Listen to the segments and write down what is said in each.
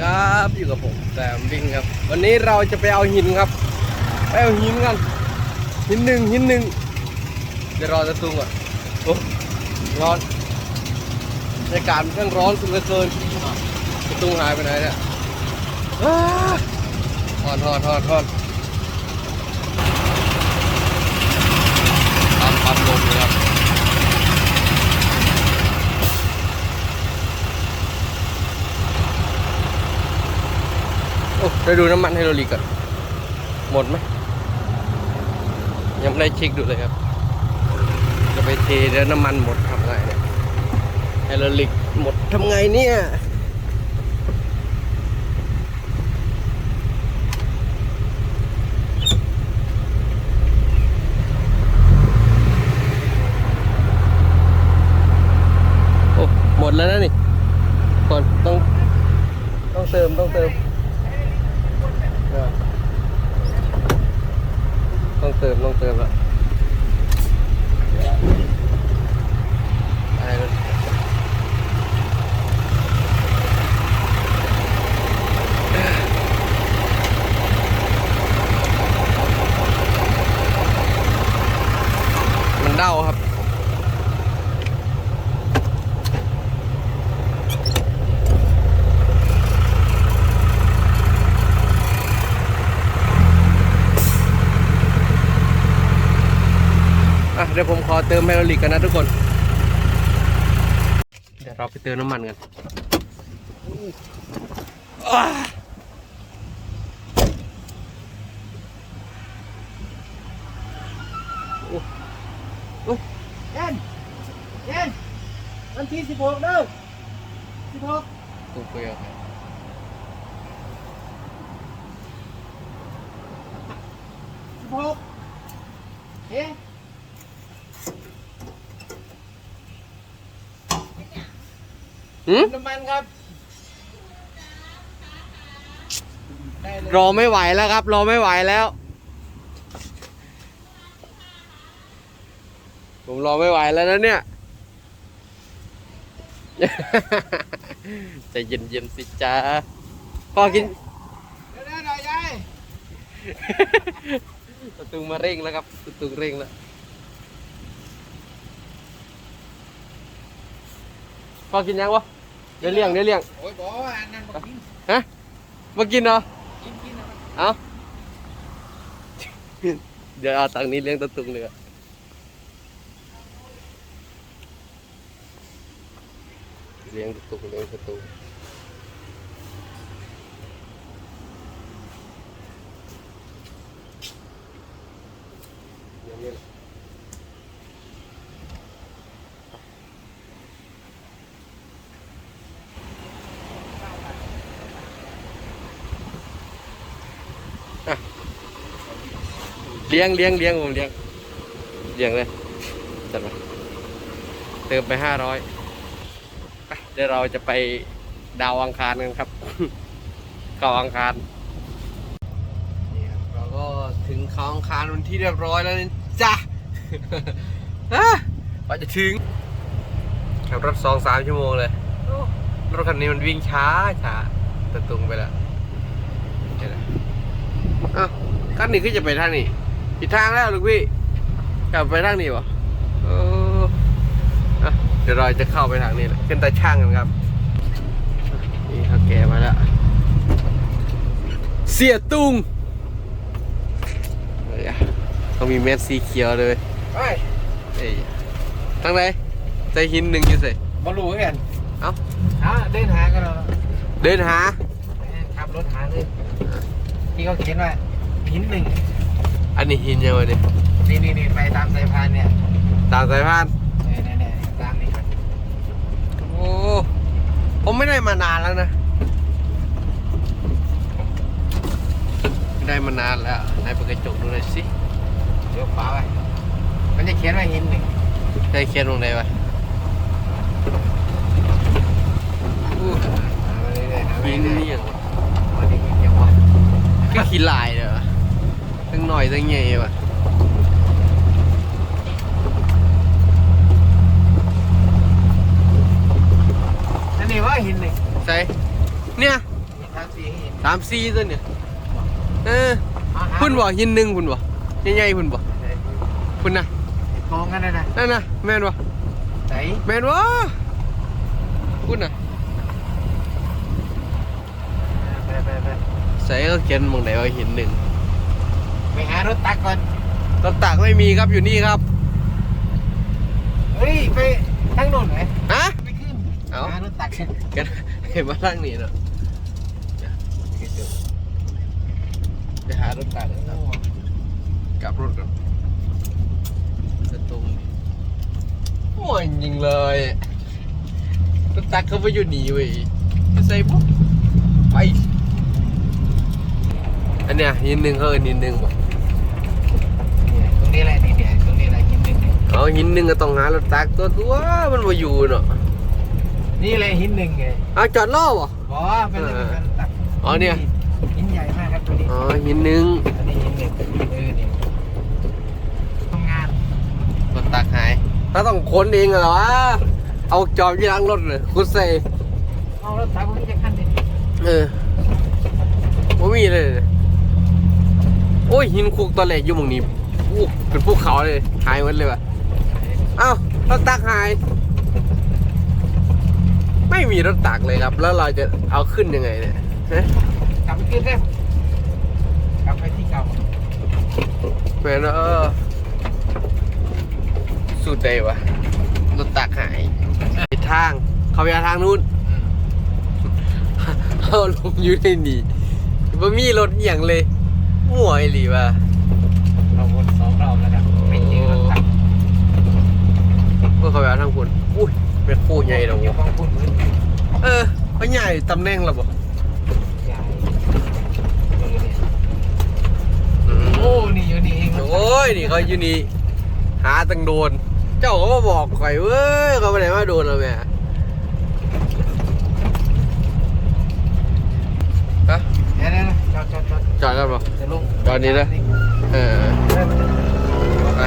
ครับอยู่กับผมแซมวิ่งครับ วันนี้เราจะไปเอาหินครับไปเอาหินกันหินหนึ่งหินหนึ่งเดี๋ยวรอจะตุงอะโอ้ร้อนบรรยากาศมันช่างร้อนสุดเหลือเกินจะตุงหายไปไหนเนี่ยอ้าทอนทอนทอนทอนตามปั๊มลมเลยครับ โอ้ไป ดูน้ำมันไฮโดรลิกก่อนหมดไหมยังไม่ได้เช็คดูเลยครับ จะไปเทแล้วน้ำมันหมดทำไงเนี่ยไฮโดรลิกหมดทำไงเนี่ยโอ้หมดแล้วนะนี่ก่อนต้องต้องเติมต้องเติมเออต้อง เติมต้องเติมละไปเลยมันเด้าครับ อะเดี๋ยวผมขอเติมไฮโดรลิกกันนะทุกคน เดี๋ยวเราไปเติมน้ำมันกันอ้าเย็นเย็นวันที่สิบหกเด้อสิบหกถูกไปอะสิบหกเอ๊ะ หืม น้ำมันครับได้เลยรอไม่ไหวแล้วครับ รอไม่ไหวแล้ว ผมรอไม่ไหวแล้วนะเนี่ย ใจเย็นๆสิจ้าพ่อกิน เดี๋ยวได้หน่อยยายประตูมาเร่งแล้วครับประตูเร่งแล้วพอกินยังวะ เดี๋ยวเลี้ยงเดี๋ยวเลี้ยงโอ้ยบอกว่าอันนั้นบอกกินฮะมากินเหรอกินกินนะเอาเดี๋ยวเอาตังค์นี้เลี้ยงตะตุงเลยอะเลี้ยงตะตุงเลี้ยงตะตุงเดี๋ยวนี้แหละ เลี้ยงเลี้ยงเลี้ยงผมเลี้ยงเลี้ยงเลยจัดไปเติมไปห้าร้อยเดี๋ยวเราจะไปดาวอังคารกันครับเข้าอังคารนี่ครับเราก็ถึงเขาอังคารวันที่เรียบร้อยแล้วนะจ้ะอะกว่าจะถึงขับรถสองสามชั่วโมงเลยโอ้รถคันนี้มันวิ่งช้าช้าตะตุงไปแล้วเห็นไหม อ้าวคันนี้คือจะไปทางนี้ผิดทางแล้วลูกพี่ กลับไปทางนี้วะเอออะเดี๋ยวเราจะเข้าไปทางนี้แหละขึ้นตาช่างกันครับ นี่เขาแกมาแล้ว เสียตุงเฮ้ยอะเขามีเม็ดสีเขียวเลยไปเอ้ยทางไหนใจหินหนึ่งอยู่สิบอลลูนกันเอ้าฮะเดินหากันเราเดินหาขับรถหาเลย ที่เขาเขียนว่าหินหนึ่งอันนี้หินยังไงเนี่ยนี่นี่นี่ไปตามสายพานเนี่ยตามสายพานเนี่ยเนี่ยเนี่ยตามนี่ครับโอ้ผมไม่ได้มานานแล้วนะไม่ได้มานานแล้วไหนเปิดกระจกดูหน่อยสิเดี๋ยวขวาไปมันจะเขียนว่าหินหนึ่งได้เขียนตรงไหนวะอู้หามาเรื่อยๆหามาหินเรื่อยนี่ยัง ๆมันได้ยินยังวะ ก็ ขี้ลายเด้อตั้งหน่อยตั้งใหญ่วะนั่นนี่ว่าหินหนึ่งใส่เนี่ยหินทางสี่ให้เห็นสามสี่ตัวเนี่ยเออพุ่นบ่หินหนึ่งพุ่นบ่ใหญ่ๆพุ่นบ่พุ่นนะกองกันนะนะนั่นนะแม่นบ่ไหนแม่นบ่พุ่นน่ะไปไปไปใส่ก็เขียนหมองไหนว่าหินหนึ่งไปหารถตักก่อนรถตักไม่มีครับอยู่นี่ครับเฮ้ยไปทางโน้นไหนฮะไปขึ้นเอ้าหารถตักกันเห็นมาทางนี้เนาะไปหารถตักนะครับกลับรถก่อนจะตรงนี้โอ้ยจริงเลยรถตักเขาไปอยู่นี่เว้ยไปใส่ปุ๊บไป อันเนี้ยหินหนึ่งเขาเอินหินหนึ่งบ่เนี่ยตรงนี้แหละนี่เนี่ยตรงนี้แหละหินหนึ่งเนี่ยเอาหินหนึ่งก็ต้องหารถตักตัวตัวมันมาอยู่เนาะนี่แหละหินหนึ่งไงเอาจอดรอบบ่ บอไปเลยไปเลยตักอ๋อเนี่ย หินใหญ่มากครับตัวนี้อ๋อหินหนึ่งอันนี้หินหนึ่งเออเนี่ยทำงานรถตักหายถ้าต้องค้นเองเหรอวะเอาจอบยี่ล้างรถเลยคุณใส่เอารถตักพวกนี้จะขั้นดิเออไม่มีเลยเนี่ยโอ้ย หินคุกตอนแรกอยู่หมองนี้อู้เป็นภูเขาเลยหายหมดเลยว่ะเอ้ารถตักหาย ไม่มีรถตักเลยครับ แล้วเราจะเอาขึ้นยังไงเนี่ยฮะกลับไปขึ้นได้กลับไปที่เก่าแม่นเออสุดเลยวะรถตักหายผิดทาง เขาไปทางนู้นเขาลงอยู่ในนี่บ่มีรถอหย่างเลย มั่วไอ้หลีว่ะเราวนสองรอบแล้วครับไม่เจอรถตักเมื่อเขาไปเอาทางคุณอุ้ยเป็นคู่ใหญ่ดอกเดี๋ยวฟังคุณพื้นเออเขาใหญ่ตำแหน่งและบ่ใหญ่เออเนี่ยโอ้นี่อยู่นี่เองโอ้ยนี่เขาอยู่นี่หาตังโดน เจ้าก็มาบอกข่อยเว้ยเขาไปไหนมาโดนแล้วแม่ฮะเดี๋ยวนะจ อดจอดจอดจอดกันบ่จะลงจอดนี่นะเออไป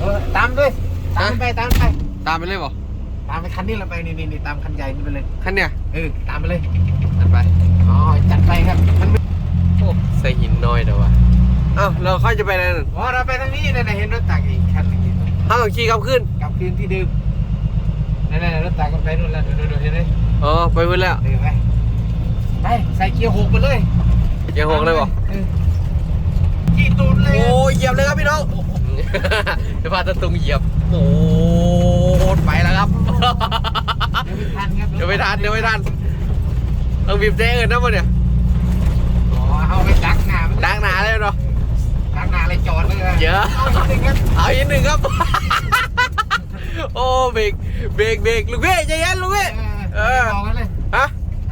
เออตามด้วยตามฮะไปตามไปตามไปเลยบ่ตามไปคันนี้เราไปนี่นี่นี่ตามคันใหญ่นี่ไปเลยคันเนี้ยเออตามไปเลยจัดไปอ๋อจัดไปครับมันไม่โอ้ใส่หินน้อยเด้อวะเอ้าเราค่อยจะไปไหนนั่นอ๋อเราไปทางนี้นะนะเห็นรถตักอีกคันหนึงอยู่ห้างขี่กลับขึ้นกลับคืนที่เดิมนั่นๆรถตักก็ไปนู่นแล้วดูดูดูเห็นไหมอ๋อไปเพิ่นแล้วเออไปไปใส่เกียร์หกไปเลย เกียร์หกเลยบ่ออขี่ตูดเลยโอ้เหยียบเลยครับพี่น้องจะพาตะตุงเหยียบโอ้ไปแล้วครับเดี๋ยวไม่ทันครับเดี๋ยวไม่ทันเดี๋ยวไม่ทันต้องบีบแจ้เอินนะมันเนี่ยอ๋อเอาไปดักหน้ามันดังหนาเลยเนาะดักหน้าเลยจอดเลยเยอะเอาอีกหนึ่งครับเอาอีกหนึ่งครับโอ้เบรกเบรกเบรกลูกพี่ใจเย็นลูกพี่เออบอกกันเลยฮะ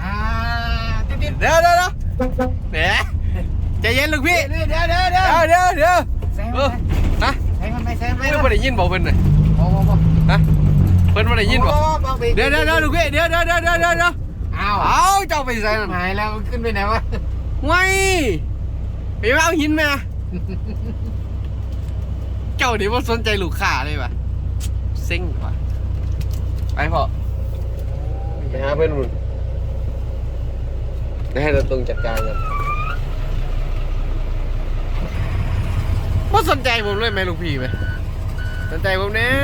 อ่าติดติดเดี๋ยวเดี๋ยว เดี๋ยวเนี่ยใจเย็นลูกพี่ เดี๋ยวเดี๋ยวเดี๋ยวเดี๋เดี๋ยยววเดี๋ยวเดี๋ยวแซงเอมันอนะแซงมันไปแซงมันไปเพิ่นไม่ได้ยินบอกเพิ่นน่ะโอ้โหฮะเพิ่นไม่ได้ยินบอกบอกเดี๋ยวเดี๋ยวเดี๋ยวลูกพี่เดี๋ยวเดี๋ยวเดี๋ยวเดี๋ยวเดี๋ยวเดี๋ยวอ้าวเอาเจ้าไปใส่นั่นหายแล้วมันขึ้นไปไหนวะไม่ไปเอาหินมาเจ้านี่ว่าสนใจลูกค้าเลยปะเซ็งว่ะไปพอไปหาเพื่อนมึงได้ ให้เราตรงจัดการกันว่สนใจผมเลยไหมลูกพี่ไหมสนใจผมเนี่ย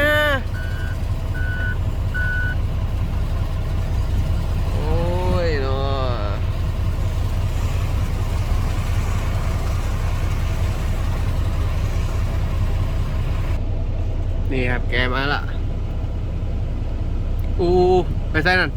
โอ้ยเนาะนี่ครับแกมาละอูไปใส่นั่น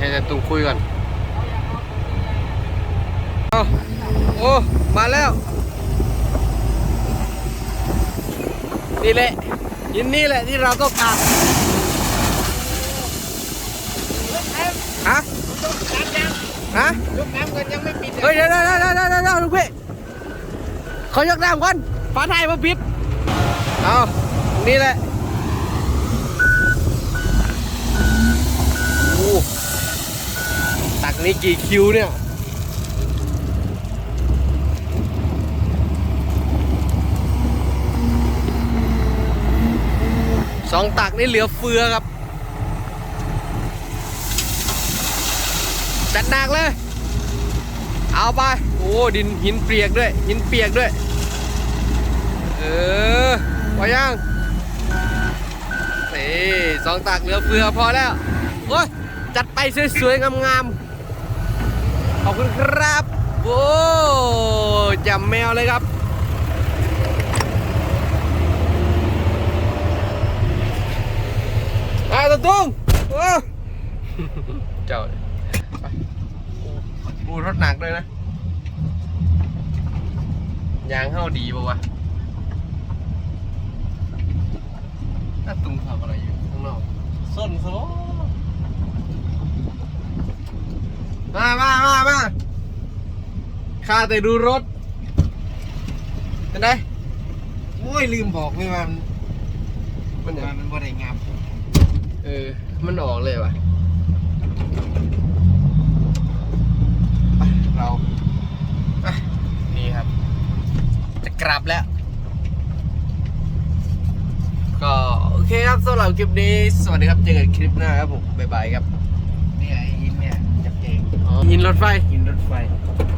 ให้จะตุ้งคุยก่อนเอาโอ้ มาแล้ว นี่แหละยินนี่แหละที่เราต้องการฮะฮะยกน้ำกันยังไม่ปิดเฮ้ยเดี๋ยวเดี๋ยวเดี๋ยวเดี๋ยวเดี๋ยวลูกพี่เขายกน้ำก่อนเฟ้าไทยมาพิษเอานี่แหละโอ้ตัก นี้กี่คิวเนี่ยสองตักนี่เหลือเฟือครับ จัดหนักเลย เอาไป โอ้ดินหินเปียกด้วย หินเปียกด้วย เออพอยังนี่สองตักเหลือเฟือพอแล้ว โอ้ยจัดไปสวยๆ งามๆ ขอบคุณครับโอ้จำแมวเลยครับอาตะตุ้งโอ้เจ้าเนี่ยไปโอ้รถหนักเลยนะ ยางเข้าดีป่าวะอาตุ้งทำอะไรอยู่ข้างนอกส้นโซมามามามา ข้าแต่ดูรถเป็นไงโอ้ยลืมบอกเลยว่ามันมันเนี่ยมันบ่ได้งามเออ มันออกเลยว่ะไปเราอะนี่ครับ จะกลับแล้ว ก็โอเคครับสำหรับคลิปนี้ สวัสดีครับเจอกันคลิปหน้าครับผมบ๊ายบายครับเนี่ยไอ้หินเนี่ยจับเองหินรถไฟหินรถไฟคุณทั้งหมด